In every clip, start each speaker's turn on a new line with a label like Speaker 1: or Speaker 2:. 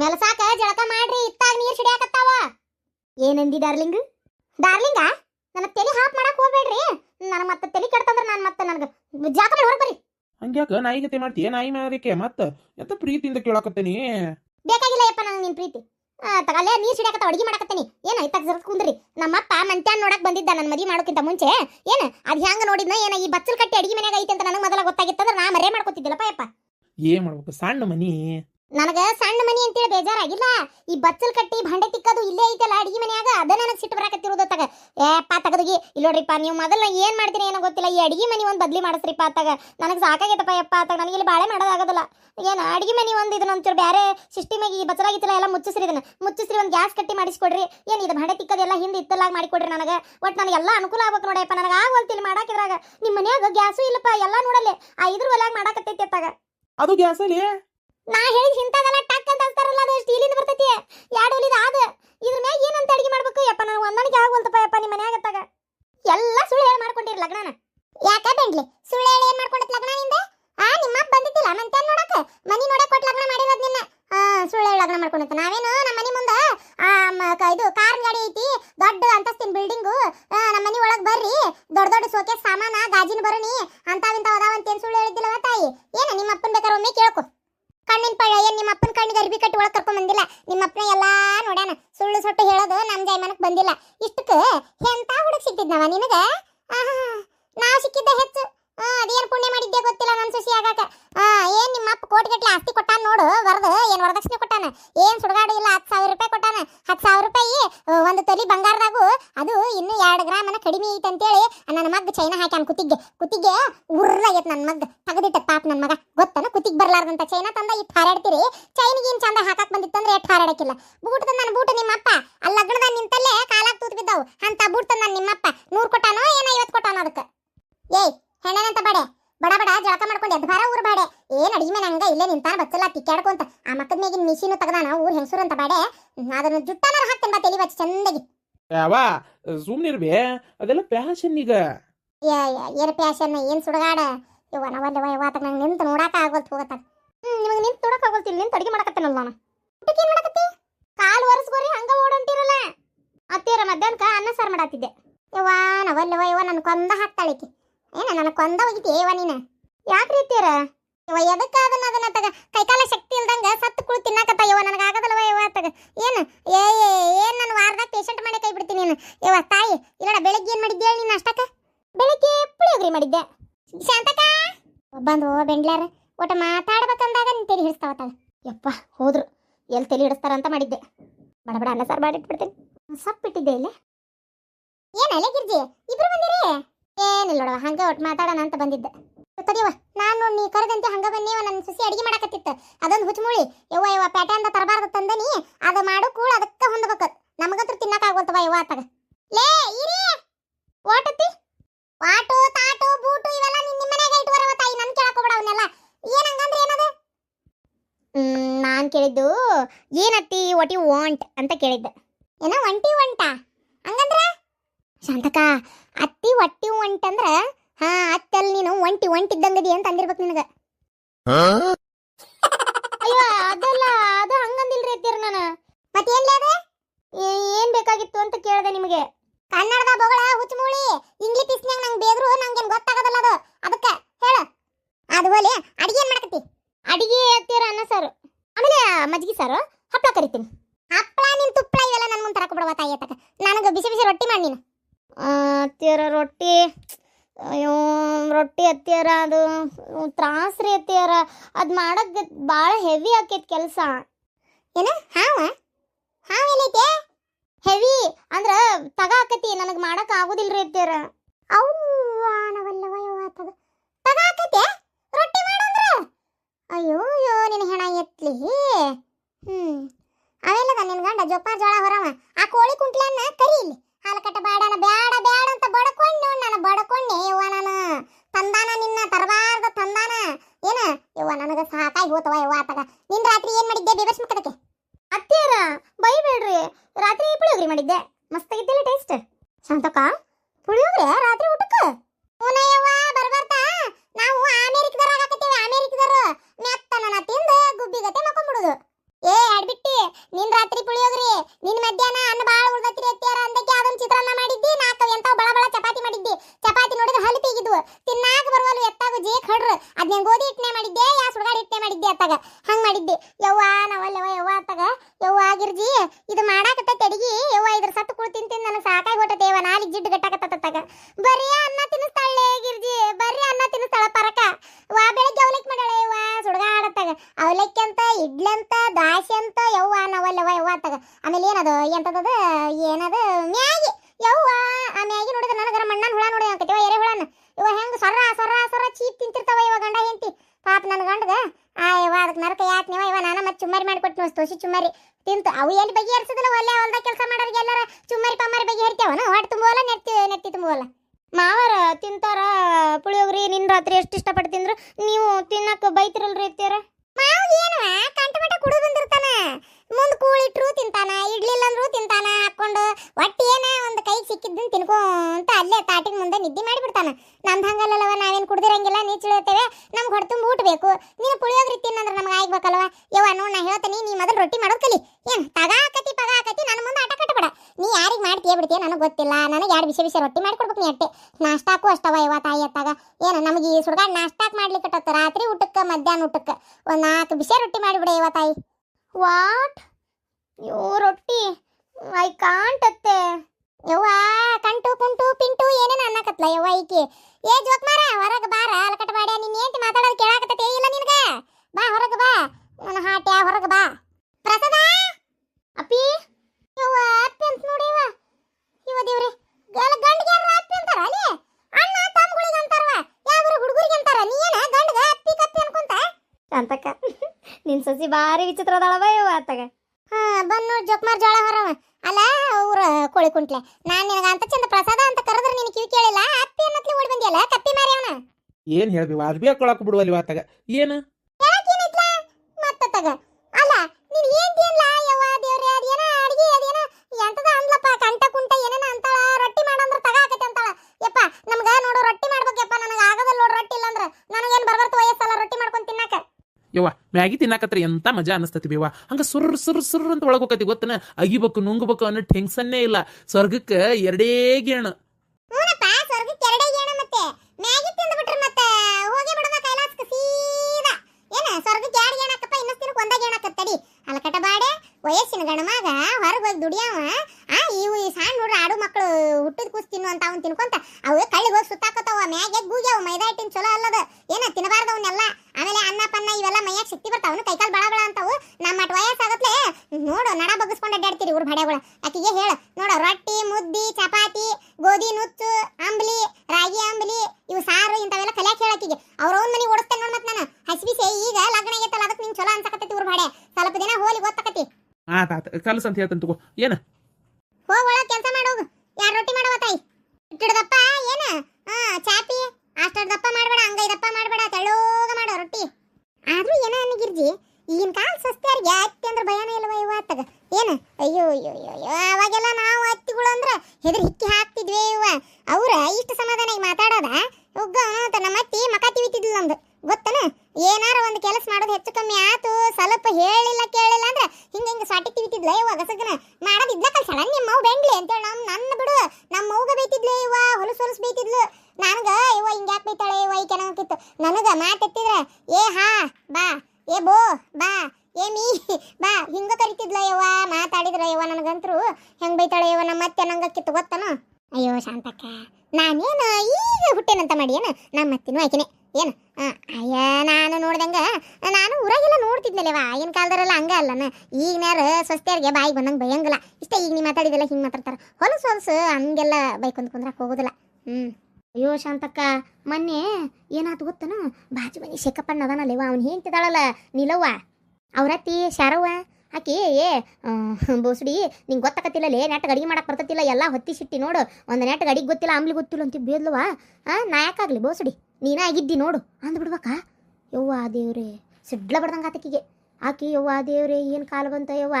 Speaker 1: ಮೇಲ ಸಾಕ ಜಳಕ ಮಾಡ್ರಿ ಇತ್ತಾಗ ನೀರ್ ಸಿಡಿಯಾಕತ್ತಾವ. ಏನಂದಿ ಡಾರ್ಲಿಂಗ್? ಡಾರ್ಲಿಂಗ ನನ್ನ ತಲೆ ಹಾಪ್ ಮಾಡಕ್ ಹೋಗ್ಬೇಡ್ರಿ. ನನ್ನ ಮತ್ತೆ ತಲೆ ಕೆಡ್ತಂದ್ರ ನಾನು ಮತ್ತೆ ನನಗೆ ಜಾಕ ಮಾಡಿ ಹೊರಗೆ ಬರ್ರಿ.
Speaker 2: ಹಂಗ್ಯಾಕ ನಾಯಿ ಗತಿ ಮಾಡ್ತೀಯ? ನಾಯಿ ಮಾರಿಕೆ ಮತ್ತ ಎಂತ ಪ್ರೀತಿಯಿಂದ ಕೇಳಾಕತ್ತೇನಿ?
Speaker 1: ಬೇಕಾಗಿಲ್ಲ ಯಪ್ಪ ನಂಗೆ ನಿನ್ ಪ್ರೀತಿ. ತಗಲೇ ನೀರ್ ಸಿಡಿಯಾಕತ್ತ ಅಡಿಗೆ ಮಾಡಕತ್ತೇನಿ. ಏನ ಇತ್ತಾಗ ಜರ ಕುಂದ್ರಿ. ನಮ್ಮಪ್ಪ ಮಂತ್ಯಾನ್ ನೋಡಕ್ ಬಂದಿದ್ದ ನನ್ನ ಮದಿ ಮಾಡೋಕ್ಕಿಂತ ಮುಂಚೆ. ಏನ ಅದ್ ಹೆಂಗ ನೋಡಿದ್ನ ಏನ ಈ ಬಚ್ಚಲ್ ಕಟ್ಟಿ ಅಡಿಗೆ ಮನೆಯಾಗ ಐತೆ ಅಂತ ನನಗೆ ಮೊದಲ ಗೊತ್ತಾಗಿತ್ತಂದ್ರ ನಾ ಮರೆ ಮಾಡ್ಕೊತಿದ್ದಿಲ್ಲಪ್ಪ ಯಪ್ಪ.
Speaker 2: ಏನ್ ಮಾಡ್ಬೇಕು ಸಣ್ಣ ಮನಿ.
Speaker 1: ನನಗ ಸಣ್ಣ ಮನಿ ಅಂತೇಳಿ ಬೇಜಾರಾಗಿಲ್ಲ? ಈ ಬಚ್ಚಲ್ ಕಟ್ಟಿ ಭಂಡೆ ತಿಕ್ಕದು ಇಲ್ಲೇ ಐತಲ್ಲ ಅಡಿಗೆ ಮನ್ಯಾಗ, ಅದ ನನಗೆ ಸಿಟ್ಟು ಬರಾಕತ್ತಿರೋದು ತಗ. ಏಪ್ಪ ತಗದಗಿ. ಇಲ್ಲಿ ನೋಡ್ರಿಪ್ಪ ನೀವು ಮೊದಲ ಏನ್ ಮಾಡ್ತೀನಿ ಏನೋ ಗೊತ್ತಿಲ್ಲ. ಈ ಅಡಿಗೆ ಮನಿ ಒಂದು ಬದ್ಲಿ ಮಾಡಿಸ್ರಿಪ್ಪ ತಗ. ನನಗೆ ಸಾಕಾಗೈತಪ್ಪ ಯಪ್ಪ, ತಗ. ನನಗೆ ಇಲ್ಲಿ ಬಾಳೆ ಮಾಡೋದಾಗೋದಿಲ್ಲ. ಏನ್ ಅಡಿಗೆ ಮನಿ ಒಂದು ಇದನ್ನ ಒಂಚೂರು ಬೇರೆ ಸಿಸ್ಟಮಿಗೆ ಈ ಬಚ್ಚಲಾಗಿತ್ತಲ್ಲ ಎಲ್ಲ ಮುಚ್ಚಿಸ್ರಿ ಇದನ್ನ. ಮುಚ್ಚಿಸ್ರಿ ಒಂದು ಗ್ಯಾಸ್ ಕಟ್ಟಿ ಮಾಡಿಸ್ಕೊಡ್ರಿ. ಏನು ಇದು ಭಾಂಡೆ ತಿಕ್ಕದೆಲ್ಲ ಹಿಂದೆ ಇತ್ತಲ್ಲಾಗಿ ಮಾಡಿಕೊಡ್ರಿ ನನಗೆ. ಒಟ್ ನನಗೆ ಎಲ್ಲ ಅನುಕೂಲ ಆಗ್ಬೇಕು ನೋಡಪ್ಪ ನನಗೆ ಆಗೋಲ್ತಿಲ್ಲ ಮಾಡಾಕಿದ್ರಾಗ ನಿಮ್ಮ ಮನ್ಯಾಗ ಗ್ಯಾಸು ಇಲ್ಲಪ್ಪ, ಎಲ್ಲ ನೋಡಲ್ಲೇ. ಆ ಇದ್ರ ಒಲ್ಯಾಗ ಮಾಡಾಕತ್ತೈತಿ ಅತ್ತಾಗ
Speaker 2: ಅದು ಗ್ಯಾಸ್ ಅಲ್ಲಿ
Speaker 1: ನಾ ಹೇಳಿದ ಇಂಥದೆಲ್ಲ ಟಕ್ ಅಂತ ಹಚ್ತಾರಲ್ಲ ಅದು ಸ್ಟೀಲಿಂದ ಬರ್ತೈತಿ. ಎರಡು ಒಲಿದ ಆದ. ಇದ್ರ ಮ್ಯಾಗ ಏನಂತ ಅಡಿಗೆ ಮಾಡ್ಬೇಕು? ಯಪ್ಪ ನನಗೆ ಹೊಂದಾಣಿಕೆ ಆಗೋಲ್ತಪ್ಪ ಯಪ್ಪ ನಿಮ್ಮ ಮನ್ಯಾಗ ಎಲ್ಲ ಸುಳ್ಳು ಹೇಳಿ ಮಾಡ್ಕೊಂಡಿರಿ ಲಗ್ನನ. ಯಾಕ ಬೆಂಡ್ಲಿ? ಸುಳ್ಳು ಹೇಳಿ ಏನ್ ಮಾಡ್ಕೊಂಡತ್ ಲಗ್ನ ನಿಂದ? ಆ, ನಿಮ್ಮ ಅಪ್ಪ ಬಂದಿದ್ದಿಲ್ಲ ಮಂತ್ಯಾನ್ ನೋಡಕ ಮನಿ ನೋಡಕ್ ಕೊಟ್ಟು ಲಗ್ನ ಮಾಡಿರೋದ್ ನಿನ್ನ. ಸುಳ್ಳು ಹೇಳಿ ಲಗ್ನ ಮಾಡ್ಕೊಂಡತ್ತ ನಾವೇನು ನಮ್ಮ ಮನಿ ಮುಂದ ಇದು ಕಾರ್ ಗಾಡಿ ಐತಿ, ದೊಡ್ಡ ಅಂತಸ್ತಿನ ಬಿಲ್ಡಿಂಗು ನಮ್ಮ ಮನಿ ಒಳಗ್ ಬರ್ರಿ. ದೊಡ್ಡ ದೊಡ್ಡ ಸೋಕೆ ಸಾಮಾನ, ಗಾಜಿನ ಬರಣಿ ಅಂತಾವಿಂತಾವ ಅದಾವ ಅಂತ ಏನ್ ಸುಳ್ಳು ಹೇಳಿದ್ದಿಲ್ಲವ ತಾಯಿ? ಏನು ನಿಮ್ಮ ಅಪ್ಪನ ಬೇಕಾದ್ರೆ ಒಮ್ಮೆ ಕೇಳ್ಕೊ. ಕಣ್ಣಿನ ಪಳ ಏನ್ ನಿಮ್ಮ ಅಪ್ಪನ ಕಣ್ಣಿಗೆ ಅರ್ಬಿ ಕಟ್ಟಿ ಒಳಗೆ ಕರ್ಕೊಂಡ್ ಬಂದಿಲ್ಲ? ನಿಮ್ಮ ಅಪ್ಪನ ಎಲ್ಲಾ ನೋಡ್ಯಾನ ಸುಳ್ಳು ಸೊಟ್ಟು ಹೇಳೋದು ನಮ್ಮ ಜೈಮನಕ್ಕೆ ಬಂದಿಲ್ಲ. ಇಷ್ಟಕ್ಕೆ ಎಂತ ಹುಡುಗ ನಿನಗ? ಆಹಾ, ನಾವ್ ಸಿಕ್ಕಿದ್ದ ಹೆಚ್ಚು. ಆ, ಅದೇನ್ ಪುಣ್ಯ ಮಾಡಿದ್ದೆ ಗೊತ್ತಿಲ್ಲ ನನ್ನ ಸುಸಿ ಆಗಾಕ. ಆ, ಏನ್ ನಿಮ್ಮ ಅಪ್ಪ ಕೋಟಿಗಟ್ಲೆ ಆಸ್ತಿ ಕೊಟ್ಟಾನ ನೋಡು ವರದ ಏನ್ ವರದಕ್ಷಿಣೆ ಕೊಟ್ಟಾನ? ಏನ್ ಸುಡಗಾಡು ಇಲ್ಲ ಹತ್ತು ಸಾವಿರ ರೂಪಾಯಿ ಕೊಟ್ಟಾನ? ಹತ್ತು ಸಾವಿರ ರೂಪಾಯಿ ಒಂದು ತೊಲಿ ಬಂಗಾರದಾಗು ಅದು ಇನ್ನು ಎರಡು ಗ್ರಾಮನ ಕಡಿಮೆ ಐತೆ ಅಂತೇಳಿ ನನ್ನ ಮಗ್ ಚೈನಾ ಹಾಕ್ಯಾನ ಕುತ್ತಿಗೆ ಕುತ್ತಿಗೆ ಉರ್ಲಾಗೈತೆ ನನ್ನ ಮಗ್ ತೆಗೆದಿಟ್ಟ ಪಾಪ ನನ್ನ ಮಗ. ಗೊತ್ತನ? ಕುತ್ತಿಗೆ ಬರ್ಲಾರ್ದಂತ ಚೈನಾ ತಂದ ಇಟ್ಟು ಹಾರಾಡ್ತೀರಿ. ಚೈನಿಗೆ ಏನು ಚಂದ ಹಾಕಕ್ ಬಂದಿತ್ತಂದ್ರೆ ಎಷ್ಟು ಹಾರಾಡಕ್ಕಿಲ್ಲ. ಬೂಟ್ ತಂದ ನನ್ನ ನಿಮ್ಮ ನಿಮ್ಮಪ್ಪ. ಅಲ್ಲಿ ಲಗ್ನದ ನಿಂತಲ್ಲೇ ಕಾಲಾಗ್ ತೂತ್ ಬಿದ್ದಾವು ಅಂತ ಬೂಟ್ ತಂದ ನಿಮ್ಮಪ್ಪ ನೂರ್ ಕೊಟ್ಟಾನೋ ಏನೋ ಐವತ್ತು ಕೊಟ್ಟಾನೋ ಅದಕ್ಕೆ ಏಯ್ ಹೆಣ್ಣನಂತ ಬಡೆ ಬಡ ಬಡ ಜಳಕ ಮಾಡ್ಕೊಂಡು ಎದ್ದು ಬಾರ ಊರ್ ಏನ್ ಹಂಗ ಇಲ್ಲೇ ನಿಂತಾನ ಬಚ್ಚಲ್ಲ ತಿಕ್ಕಾಡ್ಕೊಂತ ಆ ಮಕ್ಕದ ಮೇಗಿನ ಮಿಷಿನು ತೆಗ್ದಾನ ಊರ್ ಹೆಂಗಸೂರು ಅಂತ ಬಾಡೆ ಅದನ್ನ ಜುಟ್ಟಾನ ಹಾಕ್ತೇನೆ ಬಾ ತಲಿ ಬಚ್ಚ ಚಂದಾಗಿ.
Speaker 2: ಯಾವ ಸುಮ್ನಿರ್ಬೇ ಅದೆಲ್ಲ ಪ್ಯಾಶನ್ ಈಗ.
Speaker 1: ಏರ್ ಪ್ಯಾಶನ್ ಏನ್ ಸುಡಗಾಡ. ಇವ ನವಲ್ಲ ವಾತಕ ನಂಗೆ ನಿಂತು ನೋಡಾಕ ಆಗೋಲ್ತು ಹೋಗತ್ತ ಹ್ಮ್ ನಿಮಗೆ ನಿಂತು ನೋಡಕ್ ಆಗೋಲ್ತಿಲ್ಲ ನಿಂತು ಅಡಿಗೆ ಮಾಡಕತ್ತೇನಲ್ಲ ನಾನು? ಊಟಕ್ಕೆ ಏನ್ ಮಾಡಕತ್ತಿ? ಕಾಲು ಒರೆಸ್ಕೋರಿ ಹಂಗ ಓಡಂಟಿರಲ್ಲ. ಅತ್ತೇರ ಮಧ್ಯಾಹ್ನಕ ಅನ್ನ ಸಾರು ಮಾಡತ್ತಿದ್ದೆ ಯವ್ವ ನವಲ್ಲವ ಯವ್ವ ನನ್ ಕೊಂದ ಹಾಕ್ತಾಳಿಕಿ ಏನ ನನ್ನ ಕೊಂದ ಹೋಗಿತಿ ಏವ ನೀನ? ಯಾಕ್ರಿ ಅತ್ತೀರ ಯವ್ವ ಎದಕ್ಕ ಅದನ್ನ ಅದನ್ನ ತಗ? ಕೈಕಾಲ ಶಕ್ತಿ ಇಲ್ದಂಗ ಸತ್ತು ಕುಳು ತಿನ್ನಾಕತ್ತ ಯವ್ವ? ನನಗೆ ಆಗದಲ್ವ ಯವ್ವ ತಗ? ಏನು? ಏ ಏನ್ ನಾನು ವಾರದಾಗ ಪೇಷಂಟ್ ಮಾಡಿ ಕೈ ಬಿಡ್ತೀನಿ ನೀನು? ಯವ್ವ, ತಾಯಿ, ಇಲ್ಲಡ, ಬೆಳಿಗ್ಗೆ ಏನ್ ಮಾಡಿದ್ದೆ ನೀನು ಅಷ್ಟಕ್ಕ? ಬೆಳಿಗ್ಗೆ ಪುಳಿಯೋಗ್ರಿ ಮಾಡಿದ್ದೆ. ಶಾಂತಕ ಬಂದು ಬೆಂಡ್ಲಾರ. ಒಟ್ಟ ಮಾತಾಡ್ಬೇಕಂದಾಗ ನಿನ್ ಹಿಡಿಸ್ತಾವ ಹಿಡಿಸ್ತಾವತ್ತಾಗ ಯಪ್ಪ, ಹೋದ್ರು. ಎಲ್ಲಿ ತೆಲಿ ಹಿಡಿಸ್ತಾರ ಅಂತ ಮಾಡಿದ್ದೆ. ಬಡ ಬಡ ಅನ್ನ ಸಾರು ಮಾಡಿಟ್ಬಿಡ್ತೇನೆ. ಸೊಪ್ಪು ಇಟ್ಟಿದ್ದೆ ಇಲ್ಲಿ. ಏನಲ್ಲ ಗಿರ್ಜಿ? ಇಬ್ರು ಬಂದಿರಿ? ಏನಿಲ್ಲ ನೋಡವ ಹಂಗೆ ಒಟ್ಟು ಮಾತಾಡೋಣ ಅಂತ ಬಂದಿದ್ದೆ. ತಡಿಯವ ನಾನು ನೀ ಕರೆದಂತೆ ಹಂಗ ಬನ್ನಿ ನನ್ನ ಸಸಿ ಅಡಿಗೆ ಮಾಡಕತ್ತಿತ್ತು. ಅದೊಂದು ಹುಚ್ಚುಮುಳಿ ಯವ್ವ ಯವ್ವ ಅಂತ ತರಬಾರ್ದು ತಂದನಿ ಅದು ಮಾಡು ಕೂಡ ಅದಕ್ಕೆ ಹೊಂದಬೇಕು. ನಮಗಂತೂ ತಿನ್ನಕ್ಕಾಗೋಲ್ತವ ಯವ್ವ, ಆತಾಗ. ಲೇ, ಇರಿ! ಓಟತಿ? ವಾಟು, ತಾಟು, ಬೂಟು, ಇವೆಲ್ಲ ನಿನ್ ನಿಮ್ಮನೆಗೆ ಇಟ್ವರವ ತಾಯಿ, ನನ್ ಕೇಳಕ್ ಹೋಗ್ಬೇಡ ಅವನ್ನೆಲ್ಲ ಏನ್ ಹಂಗಂದ್ರೆ ಏನದು ನಾನು ಕೇಳಿದ್ದು, ಏನತ್ತಿ ವಾಟ್ ಯು ವಾಂಟ್ ಅಂತ ಕೇಳಿದ್ದೆ. ಏನೋ ಒಂಟಿ ಒಂಟ? ಹಂಗಂದ್ರೆ? ಶಾಂತಕ ಅತ್ತಿ ಒಟ್ಟಿ ಒಂಟಂದ್ರೆ ಹಾ ಅತ್ತಲ್ ನೀನು ಒಂಟಿ ಒಂಟಿದ್ದಂಗದಿ ಅಂತ ಅಂದಿರ್ಬೇಕು ನಿನಗ. ಅಯ್ಯೋ ಅದಲ್ಲ ಅದು ಹಂಗಂದಿಲ್ರಿ ಅತ್ತೀರ ನಾನು. ಮತ್ತೇನ್ ಅದ ಏನ್ ಬೇಕಾಗಿತ್ತು ಅಂತ ಕೇಳ್ದೆ ನಿಮಗೆ ಕನ್ನಡದ ಬೊಗಳ ಹುಚ್ಚುಮೂಳಿ ಇಂಗ್ಲಿಷ್ ಪಿಸ್ನ್ಯಾಗ ನಂಗೆ ಬೇದ್ರು ನಂಗೇನ್ ಗೊತ್ತಾಗೋದಿಲ್ಲ ಅದು ಅದಕ್ಕ ಹೇಳ ಅದು ಹೋಲಿ ಅಡಿಗೆ ಏನ್ ಮಾಡಕತ್ತಿ ಅಡಿಗೆ ಅತ್ತೀರ ಅನ್ನ ಸಾರು ಆಮೇಲೆ ಮಜ್ಜಿಗೆ ಸಾರು ಹಪ್ಪಳ ಕರಿತೀನಿ ಹಪ್ಪಳ ನಿನ್ ತುಪ್ಪಳ ಇವೆಲ್ಲ ನನ್ ಮುಂದೆ ತರಕ ಬಿಡವ ತಾಯಿ ತಕ ನನಗೆ ಬಿಸಿ ಬಿಸಿ ರೊಟ್ಟಿ ಮಾಡಿ ನೀನು ಅತ್ತೀರ ರೊಟ್ಟಿ ಅಯ್ಯೋ, ರೊಟ್ಟಿ ಎತ್ತಿಯಾರ ಅದು? ತ್ರಾಸ್ರಿ ಎತ್ತಿಯಾರ? ಅದು ಮಾಡೋಕ್ಕೆ ಭಾಳ ಹೆವಿ ಆಕೈತಿ ಕೆಲಸ. ಏನ? ಹಾವ? ಹಾವ ಏನೈತೆ? ಹೆವಿ ಅಂದ್ರೆ ತಗ ಆಕತಿ, ನನಗೆ ಮಾಡಕ್ಕೆ ಆಗೋದಿಲ್ಲ ರೀ ಅವ್ವ, ನವಲ್ಲವ ಯವ್ವ, ತಗ. ರೊಟ್ಟಿ ಮಾಡಂದ್ರ? ಅಯ್ಯೋ ಅಯ್ಯೋ ನಿನ್ನ ಹೆಣ ಎತ್ಲಿ. ಹ್ಞೂ ಅವೆಲ್ಲದ ನಿನ್ನ ಗಂಡ ಜೋಪಾರ್ ಜೋಳ ಹೊರವ. ಆ ಕೋಳಿ ಕುಂಟ್ಲನ್ನ ಕರಿ ಇಲ್ಲಿ ಹಾಲಕಟ್ಟ ಬಾಡನ ಬ್ಯಾಡ ಬ್ಯಾಡ ಅಂತ ಬಡ್ಕೊಂಡು ನಾನು ಬಡ್ಕೊಂಡೆ ಯವ್ವ ನಾನು. ತಂದಾನ ನಿನ್ನ ತರಬಾರ್ದ ತಂದಾನ. ಏನ? ಯವ್ವ ನನಗ ಸಾಕಾಗಿ ಹೋತವ ಯವ್ವ ಆತಗ. ನಿನ್ ರಾತ್ರಿ ಏನ್ ಮಾಡಿದ್ದೆ ಬೇಬಸ್ ಮುಖದಕ್ಕೆ? ಅತ್ತೆಯರ ಬೈಬೇಡ್ರಿ. ರಾತ್ರಿ ಪುಳಿಯೋಗರೆ ಮಾಡಿದ್ದೆ. ಮಸ್ತಾಗಿದ್ದಿಲ್ಲ ಟೇಸ್ಟ್ ಶಾಂತಕ ಪುಳಿಯೋಗರೆ ರಾತ್ರಿ ಊಟಕ್ಕೆ? ಯವ್ವ ಬರ್ಬರ್ತಾ. ನಾವು ಅಮೇರಿಕದವ್ರು ಆಗಾಕತ್ತೀವಿ ಅಮೇರಿಕದವ್ರು. ಮೆತ್ತನ ತಿಂದು ಗುಬ್ಬಿಗತೆ ಮಕ್ಕೊಂಬಿಡುದು ಏ, ಅಡ್ಬಿಟ್ಟಿ, ನಿನ್ ರಾತ್ರಿ ಪುಳಿಯೋಗ್ರಿ, ನಿನ್ ಮಧ್ಯಾಹ್ನ ಅನ್ನ ಬಾಳ ಉಳ್ದತ್ರಿ ಎತ್ತಿಯಾರ ಅಂದಕ್ಕೆ ಅದನ್ನ ಚಿತ್ರಾನ್ನ ಮಾಡಿದ್ದಿ, ನಾಲ್ಕು ಎಂತ ಬಳ ಬಳ ಚಪಾತಿ ಮಾಡಿದ್ದಿ. ಚಪಾತಿ ನೋಡಿದ್ರೆ ಹಲ್ಪಿಗಿದ್ವು ತಿನ್ನಾಕ ಬರುವ ಹಡ್ರು ಅದ್ ಗೋಧಿ ಮಾಡಿದ್ದೆ ಯಾ ಸುಡಗಾಡಿ ಇಟ್ಟನೆ ಮಾಡಿದ್ದೆ ಅತ್ತಾಗ? ಹಂಗ್ ಮಾಡಿದ್ದೆ. ಯವ್ವ ನಾವಲ್ಲವ ಯವ್ವ ಅತ್ತಾಗ. ಯವ್ವ ಆಗಿರ್ಜಿ ಇದು ಮಾಡಾಕತ್ತ ತೆಡಗಿ, ಯವ್ವ ಇದ್ರ ಸತ್ತು ಕುಳು ತಿಂತೀನಿ ನನಗೆ ಸಾಕಾಗಿ ಹೊಟ್ಟತೆ ಯವ್ವ ನಾಲಿಗೆ ಜಿಡ್ಡು ಗಟ್ಟಾಕತ್ತಾಗ ಬರೀ ಅನ್ನ ತಿನ್ನಿಸ್ತಾಳೆ ಗಿರ್ಜಿ ಬರೀ ಅನ್ನ ತಿನ್ನಿಸ್ತಾಳ ಪರಕ. ವಾ ಬೆಳಗ್ಗೆ ಅವಲಕ್ಕಿ ಮಾಡಾಳೆ ಯವ್ವ ಸುಡ್ಗಾಡತ್ತಾಗ ಅವಲಕ್ಕಿ ಅಂತ ಇಡ್ಲಂತ ದಾಸಿ ಅಂತ, ಯವ್ವ ನಾವಲ್ಲವ ಯವ್ವ ಅತ್ತಾಗ. ಆಮೇಲೆ ಏನದು, ಎಂತದದು, ಏನದು, ಮ್ಯಾಗಿ. ಯವ್ವ ಆ ಮ್ಯಾಗಿ ನೋಡಿದ್ರೆ ನನಗರ ಮಣ್ಣನ್ ಹುಳ ನೋಡಿ ಅಂಕತಿವ ಎರೆ ಹುಳನ. ಇವ ಹೆಂಗ್ ಸರ ಸರ ಸರ ಚೀಪ್ ತಿಂತಿರ್ತಾವ ಇವ ಗಂಡ ಹೆಂಡತಿ. ಪಾಪ ನನ್ನ ಗಂಡಗ ಆ ಇವ ಅದಕ್ಕೆ ನರಕ ಯಾಕೆ ನೀವ, ಇವ ನಾನು ಮತ್ತೆ ಚುಮ್ಮರಿ ಮಾಡಿಕೊಟ್ಟು ತೋಸಿ ಚುಮ್ಮರಿ. ತಿಂತು, ಅವು ಎಲ್ಲಿ ಬಗೆಹರಿಸಿದಿಲ್ಲ ಒಳ್ಳೆ ಹೊಲ್ದಾಗ ಕೆಲಸ ಮಾಡೋರಿಗೆ ಎಲ್ಲರ ಚುಮ್ಮರಿ ಪಮ್ಮರಿ ಬಗೆಹರಿತಾವನ ಹೊಟ್ಟೆ ತುಂಬುವಲ್ಲ, ನೆತ್ತಿ ನೆತ್ತಿ ತುಂಬುವಲ್ಲ? ಮಾವರ ತಿಂತಾರ ಪುಳಿಯೋಗ್ರಿ, ನಿನ್ ರಾತ್ರಿ ಎಷ್ಟು ಇಷ್ಟಪಟ್ಟು ತಿಂದ್ರು? ನೀವು ತಿನ್ನಕ್ಕೆ ಬೈತಿರಲ್ರಿ ಇರ್ತೀರ ಮಾವು ಏನು ಕಂಟಮಟ ಕುಡಿದು ಬಂದಿರ್ತಾನ. ಮುಂದ್ ಕೂಳಿಟ್ರು ತಿಂತಾನ ಇಡ್ಲಿಲ್ಲ ಅಂದ್ರೂ ತಿಂತಾನ, ಹಾಕೊಂಡು ಒಟ್ಟಿ ಏನ ಒಂದು ಕೈ ಸಿಕ್ಕಿದ್ದನ್ ತಿನ್ಕೊಂತ ಅಲ್ಲೇ ತಾಟಿನ ಮುಂದೆ ನಿದ್ದೆ ಮಾಡಿಬಿಡ್ತಾನ. ನಮ್ದು ಹಂಗಲ್ಲವ ನಾವೇನ್ ಕುಡ್ದಿರಂಗಿಲ್ಲ ನೀಚಿಳಿರ್ತೇವೆ ನಮ್ಗೆ ಹೊಟ್ಟೆ ತುಂಬ ಊಟ ಬೇಕು. ನೀನು ಪುಳಿಯೋಗ್ರಿ ತಿನ್ನಂದ್ರೆ ನಮ್ಗೆ ಆಗ್ಬೇಕಲ್ವ ಯವ್ವ ನೋಡ್ ನಾ ಹೇಳ್ತೀನಿ, ನೀ ಮೊದಲು ರೊಟ್ಟಿ ಮಾಡೋದ್ ಕಲಿ. ಏನು ತಗಾಕತಿ ಮಾಡ್ತೀಯ ನನಗೆ ಗೊತ್ತಿಲ್ಲ. ನನಗೆ ಎರಡು ಬಿಸಿ ಬಿಸಿ ರೊಟ್ಟಿ ಮಾಡಿಕೊಡ್ಬೇಕು ನೀ ಅಟ್ಟೆ. ನಾಷ್ಟಾಕು ಅಷ್ಟವ ಇವ ತಾಯಿ ಅತ್ತಾಗ. ಏನು ನಮಗೆ ಈ ಸುಡ್ಗಾಡ್ ನಾಷ್ಟಾಕ್ ಮಾಡ್ಲಿಕ್ಕೆ ರಾತ್ರಿ ಊಟಕ್ಕೆ ಮಧ್ಯಾಹ್ನ ಊಟಕ್ಕೆ. ಒಂದು ನಾಲ್ಕು ಬಿಸಿ ರೊಟ್ಟಿ ಮಾಡಿಬಿಡೆ ಇವ ತಾಯಿ. ವಾಟ್ ಯೋ ರೊಟ್ಟಿ? ಐ ಕಾಂಟ್ ಅತ್ತೆ. ಯವ್ವ ಕಂಟು ಕುಂಟು ಪಿಂಟು ಏನೇನು ಅನ್ನಕತ್ಲ ಯವ್ವ ಈಕಿ? ಏ ಜೋಕ್ ಮಾರಾ ಹೊರಗೆ ಬಾರ. ಅಲಕಟ ಬಾಡ್ಯ ನಿನ್ನ ಏಂಟಿ ಮಾತಾಡೋದು ಕೇಳಾಕತ್ತೈತೆ? ಇಲ್ಲ ನಿನಗೆ. ಬಾ ಹೊರಗೆ ಬಾ. ನನ್ನ ಹಾಟ್ಯಾ ಹೊರಗೆ ಬಾ ಪ್ರಸಾದ ಅಪ್ಪಿ ಯವ್ವ ಅಪ್ಪಿ ಅಂತ ನೋಡಿ ಇವ ಇವ ದೇವ್ರಿ ಗಲ ಗಂಡಿಗೆ ಯಾರು ಅಪ್ಪಿ ಅಂತಾರ ಅಲ್ಲಿ ಅಣ್ಣ ತಮ್ಮಗಳಿಗೆ ಅಂತಾರವ ಯಾವ್ರು ಹುಡುಗರಿಗೆ ಅಂತಾರ ನೀ ಏನ ಗಂಡಗ ಅಪ್ಪಿ ಕಪ್ಪಿ ಅನ್ಕೊಂತ ಅಂತಕ್ಕ. ನಿನ್ ಸಸಿ ಬಾರಿ ವಿಚಿತ್ರ ಅದಾಳವ ಇವ ಅತ್ತಾಗ ಹಾ ಬನ್ನು ಜೋಕ್ಮಾರ್ ಜೋಳ ಹೊರವ. ಅಲ್ಲ ಊರ ಕೋಳಿ ಕುಂಟ್ಲೆ. ನಾನ್ ನಿನಗ ಅಂತ ಚಂದ ಪ್ರಸಾದ ಅಂತ ಕರೆದ್ರೆ ನಿನ್ ಕಿವಿ ಕೇಳಿಲ್ಲ ಅಪ್ಪಿ ಅನ್ನತ್ಲಿ ಓಡಿ ಬಂದಿಯಲ್ಲ ಕಪ್ಪಿ ಮಾರಿ ಅವನ.
Speaker 2: ಏನ್ ಹೇಳ್ಬಿವ ಅರ್ಬಿ ಹಾಕೊಳಕ್ ಬಿಡುವಲ್ಲಿ ಆತಾಗ. ಏನು
Speaker 1: ಹೇಳಕ್ಕೇನಿತ್ಲ ಮತ್ತ ತಗ ಅಲ್ಲ ನೀನ್ ಏನ್ ತಿನ್ಲ ಯವ್ವ ದೇವ್ರೆ ಅದೇನ ಅಡಿಗೆ ಅದೇನ ಎಂತದ ಅಂದ್ಲಪ್ಪ ಕಂಟ ಕುಂಟ ಏನೇನ ಅಂತಾಳ ರೊಟ್ಟಿ ಮಾಡಂದ್ರ ತಗಾಕತಿ ಅಂತಾಳ ಯಪ್ಪ ನಮ್ಗ ನೋಡು ರೊಟ್ಟಿ ಮಾಡ್ಬೇಕಪ್ಪ ನನಗ ಆಗದಲ್ಲ ನೋಡು ರೊಟ್ಟಿ ಇಲ್ಲಂದ್ರ ನನಗೇನ್ ಬರ್ಬರ್ತ ವಯಸ್ಸಲ್ಲ ರೊಟ್ಟಿ ಮಾಡ್ಕೊಂಡ್ ತಿನ್ನಾಕ
Speaker 2: ಯವ್ವ ಮ್ಯಾಗಿ ತಿನ್ನಾಕತ್ರ ಎಂತ ಮಜಾ ಅನಿಸ್ತತಿ ಬೇವ. ಹಂಗ ಸುರ್ ಸುರ್ ಸುರ್ ಅಂತ ಒಳಗೆ ಹೋಗತಿ ಗೊತ್ತನ? ಅಗಿಬೇಕು ನುಂಗಬೇಕು ಅನ್ನೋ ಟೆನ್ಸನ್ನೇ ಇಲ್ಲ. ಸ್ವರ್ಗಕ್ಕೆ ಎರಡೇ ಗೇಣು.
Speaker 1: ವಯಸ್ಸಿನ ಗಣಮಾಗ ಹೊರಗೆ ಹೋಗಿ ದುಡಿಯವ. ಆ, ಇವು ಈ ಸಣ್ಣ ನೋಡ್ರಿ ಆಡು ಮಕ್ಕಳು ಹುಟ್ಟಿದ ಕೂಸ್ ತಿನ್ನು ಅಂತ ತಿನ್ಕೊಂತ, ಅವು ಕಳ್ಳಿಗೆ ಹೋಗಿ ಸುತ್ತಾಕತ್ತಾವ. ಮ್ಯಾಗೆ ಗೂಗ್ಯಾವ ಮೈದಾ ಹಿಟ್ಟಿನ ಚಲೋ ಅಲ್ಲದ ಏನ ತಿನ್ನಬಾರ್ದವನ್ನೆಲ್ಲ ಆಮೇಲೆ ಅನ್ನ ಪನ್ನ ಇವೆಲ್ಲ ಮೈಯಾಗ ಶಕ್ತಿ ಬರ್ತಾವನು ಕೈಕಾಲು ಬಳ ಬಳ ಅಂತಾವು. ನಮ್ಮ ಮಟ್ ವಯಸ್ಸಾಗತ್ಲೆ ನೋಡು ನಡ ಬಗ್ಗಿಸ್ಕೊಂಡು ಅಡ್ಡಾಡ್ತೀರಿ ಇವ್ರ ಭಡೆಗಳ ಆಕಿಗೆ ಹೇಳ ನೋಡು ರೊಟ್ಟಿ ಮುದ್ದಿ ಚಪಾತಿ ಗೋಧಿ ನುಚ್ಚು ಅಂಬ್ಲಿ ರಾಗಿ ಅಂಬ್ಲಿ ಇವು ಸಾರು ಇಂಥವೆಲ್ಲ ಕಲಿಯಾಕ ಹೇಳಕ್ಕಿಗೆ ಅವ್ರ ಅವ್ನ ಮನೆ ಓಡಿಸ್ತೇನೆ ನೋಡ್ ಮತ್ತೆ ನಾನು. ಹಸಿಬಿಸಿ ಈಗ ಲಗ್ನ ಆಗೈತಲ್ಲ ಅದಕ್ಕೆ ನಿಂಗೆ ಚಲೋ ಅನ್ಸಕತ್ತೈತಿ ಇವ್ರ ಭಡೆ ಸ್ವಲ್ಪ ದಿನ ಹೋಲಿ ಗೊತ್ತಾಕತಿ
Speaker 2: ಆತ ಆತ. ಕಲಸ್ ಅಂತ ಹೇಳ್ತಾನೆ ತಗೋ. ಏನ?
Speaker 1: ಹೋಗ ಒಳಗೆ ಕೆಲಸ ಮಾಡೋಗು ಯಾರು ರೊಟ್ಟಿ ಮಾಡವ ತಾಯಿ? ಇಟ್ಟಿಡ್ದಪ್ಪ ಏನ? ಹಾ ಚಾಪಿ. ದಪ್ಪ ಮಾಡ್ಬೇಡ ಮಾಡಬೇಡ ಮಾಡ್ಬೇಡ ತೆಳ್ಳೋಗ ಮಾಡೋ ರೊಟ್ಟಿ. ಆದ್ರೂ ಏನ ಅನ್ನಗಿರ್ಜಿ? ಈಗಿನ ಕಾಲ ಸಸ್ತ್ಯಾರಿಗೆ ಅತ್ತಿ ಅಂದ್ರೆ ಭಯನ ಇಲ್ವ ಇವ ಏನ? ಅಯ್ಯೋ ಅಯ್ಯೋ ಅಯ್ಯೋ, ಅವಾಗೆಲ್ಲ ನಾವು ಅತ್ತಿಗಳು ಅಂದ್ರೆ ಹೆದರಿ ಹಿಕ್ಕಿ ಹಾಕ್ತಿದ್ವಿ ಇವ ಅವ್ರ ಇಷ್ಟು ಸಮಾಧಾನಾಗಿ ಮಾತಾಡೋದ ಒಗ್ಗ ಅವನಂತ ನಮ್ಮ ಅತ್ತಿ ಮಕ ತಿವಿತಿದ್ಲು ನಮ್ದು ಗೊತ್ತನ ಏನಾರ ಒಂದು ಕೆಲಸ ಮಾಡೋದು ಹೆಚ್ಚು ಕಮ್ಮಿ ಆತು ಸ್ವಲ್ಪ ಹೇಳಿಲ್ಲ ಕೇಳಿಲ್ಲ ಅಂದ್ರೆ ಹಿಂಗ ಹಿಂಗ ಸಾಟಿ ತಿವಿತಿದ್ಲ ಇವ ಗಸಗನ ಮಾಡೋದು ಇದ್ಲ ಕಲ್ಸಣ ನಿಮ್ಮ ಮೌ ಬೆಂಡ್ಲಿ ಅಂತೇಳಿ ನಮ್ ನನ್ನ ಬಿಡು ನಮ್ಮ ಮೌಗ ಬೈತಿದ್ಲು ಇವ ಹೊಲಸು ಹೊಲಸು ಬೈತಿದ್ಲು ನನಗ ಇವ ಹಿಂಗ್ಯಾಕ್ ಬೈತಾಳೆ ಇವ ಈ ಕೆನಕಿತ್ತು ನನಗ ಮಾತೆತ್ತಿದ್ರ ಏ, ಹಾ, ಬಾ. ಏ, ಬೋ, ಬಾ. ಏ ಮೀ ಬಾ. ಹಿಂಗ ಕರಿತಿದ್ಲ ಯವ್ವ, ಮಾತಾಡಿದ್ರ ಯವ್ವ ನನಗಂತ್ರು. ಹೆಂಗ್ ಬೈತಾಳೆ ಯವ್ವ ನಮ್ಮ ಅತ್ತೆ ನಂಗಕ್ಕಿತ್ತು ಗೊತ್ತನು? ಅಯ್ಯೋ, ಶಾಂತಕ್ಕ, ನಾನೇನು ಈಗ ಹುಟ್ಟೇನಂತ ಮಾಡಿ ಏನು ನಮ್ಮ ಅತ್ತಿನೂ ಆಕಿನೇ ಏನು? ಅಯ್ಯ, ನಾನು ನೋಡ್ದಂಗ, ನಾನು ಊರಾಗೆಲ್ಲ ನೋಡ್ತಿದ್ನಲ್ಲವ ಆಗಿನ ಕಾಲದವರೆಲ್ಲ ಹಂಗ ಅಲ್ಲನ? ಈಗನಾರು ಸ್ವಸ್ತಿಯರಿಗೆ ಬಾಯಿಗೆ ಬಂದಂಗೆ ಬೈಯಂಗಿಲ್ಲ. ಇಷ್ಟ, ಈಗ ನೀ ಮಾತಾಡಿದೆಲ್ಲ ಹಿಂಗೆ ಮಾತಾಡ್ತಾರೆ. ಹೊಲಸು ಹೊಲಸು, ಹಂಗೆಲ್ಲ ಬೈಕೊಂದು ಕುಂದ್ರಕ್ಕೆ ಹೋಗೋದಿಲ್ಲ. ಹ್ಞೂ ಅಯ್ಯೋ ಶಾಂತಕ್ಕ, ಮೊನ್ನೆ ಏನಾಯ್ತು ಗೊತ್ತನು? ಬಾಜು ಮನೆ ಶೇಖಪ್ಪಣ್ಣ ಅದಾನಲ್ಲ ಅವ್ನು ಹೇಳ್ತಿದ್ದಾಳಲ್ಲ ನಿಲವ್ವ. ಅವರತ್ತಿ ಶಾರವ್ವ, ಆಕಿ, ಏ ಬೋಸ್ಡಿ, ನಿಂಗೆ ಗೊತ್ತಾಕತ್ತಿಲ್ಲಲೇ, ನೆಟ್ ಅಡಿಗೆ ಮಾಡಕ್ಕೆ ಬರ್ತತಿಲ್ಲ, ಎಲ್ಲ ಹೊತ್ತಿ ಸಿಟ್ಟಿ ನೋಡು. ಒಂದು ನೆಟ್ ಅಡಿಗೆ ಗೊತ್ತಿಲ್ಲ ಆಮ್ಲಿ ಗೊತ್ತಿಲ್ಲ ಅಂತ ಬೇದ್ಲವ ನಾ ಯಾಕಾಗ್ಲಿ ಬೋಸ್ಡಿ? ನೀನೇ ಆಗಿದ್ದಿ ನೋಡು ಅಂದ್ಬಿಡ್ಬೇಕಾ ಯವ್ವ ದೇವ್ರೆ, ಸಿಡ್ಲ ಬಡ್ದಂಗೆ ಆತಕಿಗೆ ಆಕಿ ಯವ್ವ ದೇವ್ರೆ, ಏನು ಕಾಲ ಬಂತ ಯವ್ವ?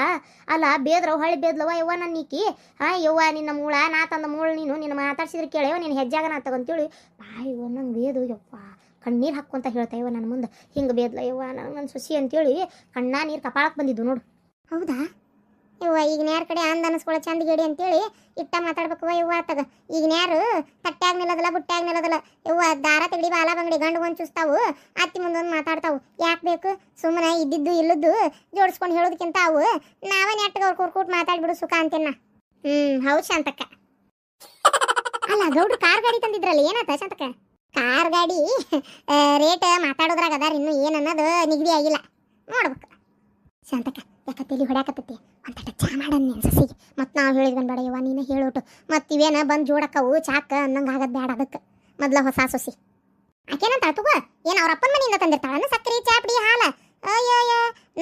Speaker 1: ಅಲ್ಲ ಬೇದ್ರವ್ ಹೊಳ್ಳಿ ಬೇದ್ಲವ ಯವ್ವ ನನ್ನ ಈಕಿ? ಹಾ, ಯವ್ವ, ನಿನ್ನ ಮೂಳ, ನಾ ತಂದ ಮೂಳ ನೀನು, ನಿನ್ನ ಮಾತಾಡ್ಸಿದ್ರೆ ಕೇಳ್ಯವ ನಿನ್ನ ಹೆಜ್ಜಾಗ ನಾ ತಗೊಂತೇಳಿ. ಬಾಯಿ ನಂಗೆ ಬೇದು, ಯವ್ವ, ಕಣ್ಣೀರು ಹಾಕ್ಕೊಂತ ಹೇಳ್ತಾ ಯವ್ವ ನನ್ನ ಮುಂದೆ. ಹಿಂಗೆ ಬೇದ್ಲ ಯವ್ವ ನನ್ನ ಸೊಸಿ ಅಂತೇಳಿ ಕಣ್ಣ ನೀರು ಕಪಾಳಕ್ಕೆ ಬಂದಿದ್ದು ನೋಡು. ಹೌದಾ? ಇವ್ವ ಈಗ ನ್ಯಾರ ಕಡೆ ಅಂದ ಅನಿಸ್ಕೊಳ್ಳೋ ಚಂದ ಗೇಡಿ ಅಂತೇಳಿ ಇಟ್ಟ ಮಾತಾಡ್ಬೇಕು ಇವ್ವ ಆತಗ. ಈಗ ನ್ಯಾರು ತಟ್ಟ್ಯಾಗ ನಿಲ್ಲದಲ್ಲ ಬುಟ್ಟ್ಯಾಗ ನಿಲ್ಲದಲ್ಲ. ಇವ್ವ, ದಾರ ತಗಡಿ ಬಾಲ ಬಂಗಡಿ, ಗಂಡು ಒಂದು ಚುಸ್ತಾವು, ಅತ್ತಿ ಮುಂದೊಂದು ಮಾತಾಡ್ತಾವು. ಯಾಕೆ ಬೇಕು? ಸುಮ್ಮನೆ ಇದ್ದಿದ್ದು, ಇಲ್ಲದ್ದು ಜೋಡಿಸ್ಕೊಂಡು ಹೇಳೋದಕ್ಕಿಂತ ಅವು. ನಾವೇ ನೆಟ್ಟಗೆ ಅವ್ರು ಮಾತಾಡಿ ಮಾತಾಡ್ಬಿಡು ಸುಖ ಅಂತೇನ. ಹ್ಮ್, ಹೌದು ಶಾಂತಕ್ಕ. ಅಲ್ಲ, ಗೌಡ್ರು ಕಾರ್ ಗಾಡಿ ತಂದಿದ್ರಲ್ಲ, ಏನಾತ ಶಾಂತಕ್ಕ? ಕಾರ್ ಗಾಡಿ ರೇಟ್ ಮಾತಾಡೋದ್ರಾಗ ಅದಾರ, ಇನ್ನು ಏನನ್ನೋದು ನಿಗದಿ ಆಗಿಲ್ಲ. ನೋಡ್ಬೇಕು. ಶಾಂತಕ್ಕ ಯಾಕ ತಲಿ ಅಂತ ಚಾ ಮಾಡನ್ ನೀನು ಸಸಿಗೆ. ಮತ್ತೆ ನಾವು ಹೇಳಿದ್ವನ್ ಬೇಡ ಯವ್ವ, ನೀನು ಹೇಳೋಟು ಮತ್ತೆ ಇವೇನ ಬಂದು ಜೋಡಕ್ಕವು, ಚಾಕ ಅನ್ನಂಗೆ ಆಗದ್ ಬೇಡ ಅದಕ್ಕೆ ಮೊದ್ಲ ಹೊಸ ಸೊಸಿ. ಆಕೇನಂತ ತಗೋ? ಏನು ಅವ್ರ ಅಪ್ಪನ ಮನೆಯಿಂದ ತಂದಿರ್ತಾಳನ ಸಕ್ಕರೆ, ಚಾಪಡಿ, ಹಾಲ. ಅಯ್ಯೋ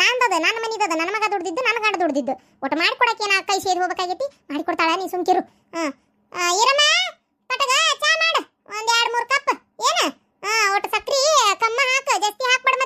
Speaker 1: ನಂದದ ನನ್ನ ಮನಿದದ ನನ್ನ ಮಗ ದುಡ್ದಿದ್ದು ನನ್ನ ಗಂಡ ದುಡ್ದಿದ್ದು. ಒಟ್ಟು ಮಾಡಿಕೊಡಕ್ಕೆ ಏನ ಕೈ ಸೇರಿ ಹೋಗ್ಬೇಕಾಗೈತಿ? ಮಾಡಿಕೊಡ್ತಾಳ ನೀ ಸುಮ್ಕಿರು ಹಾಂ. ಇರಮ್ಮ. ಪಟಗ, ಚಾ ಮಾಡು. ಒಂದ್ ಎರಡ್ ಮೂರ್ ಕಪ್. ಏನು? ಹಾಂ ಒಟ್ಟು ಸಕ್ರಿ, ಕಮ್ಮ ಹಾಕ. ಜಾಸ್ತಿ ಹಾಕ್ಬೇಡ